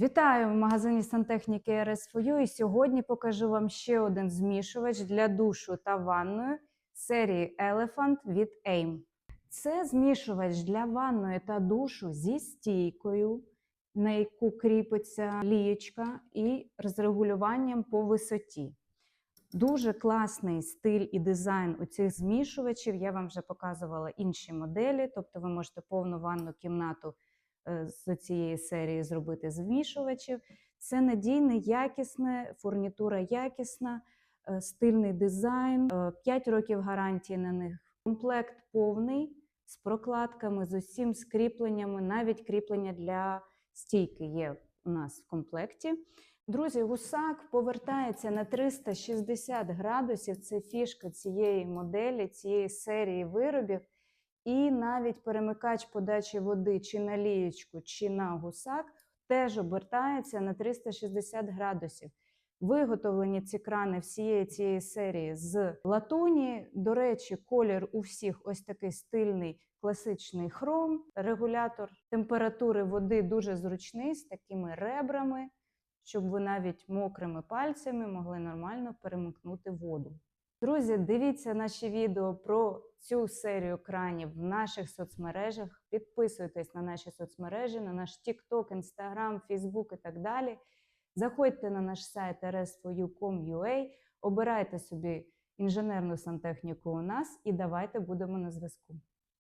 Вітаю в магазині сантехніки RS4U і сьогодні покажу вам ще один змішувач для душу та ванної серії Elephant від AIM. Це змішувач для ванної та душу зі стійкою, на яку кріпиться лієчка, і з регулюванням по висоті. Дуже класний стиль і дизайн у цих змішувачів. Я вам вже показувала інші моделі, тобто ви можете повну ванну кімнату з цієї серії зробити змішувачів. Це надійне, якісне, фурнітура якісна, е, стильний дизайн, 5 років гарантії на них. Комплект повний з прокладками, з усім з кріпленнями, навіть кріплення для стійки є у нас в комплекті. Друзі, гусак повертається на 360 градусів. Це фішка цієї моделі, цієї серії виробів. І навіть перемикач подачі води чи на лієчку, чи на гусак теж обертається на 360 градусів. Виготовлені ці крани всієї цієї серії з латуні. До речі, колір у всіх ось такий стильний класичний хром. Регулятор температури води дуже зручний з такими ребрами, щоб ви навіть мокрими пальцями могли нормально перемикнути воду. Друзі, дивіться наші відео про цю серію кранів в наших соцмережах. Підписуйтесь на наші соцмережі, на наш TikTok, Instagram, Facebook і так далі. Заходьте на наш сайт rs4u.com.ua, обирайте собі інженерну сантехніку у нас і давайте будемо на зв'язку.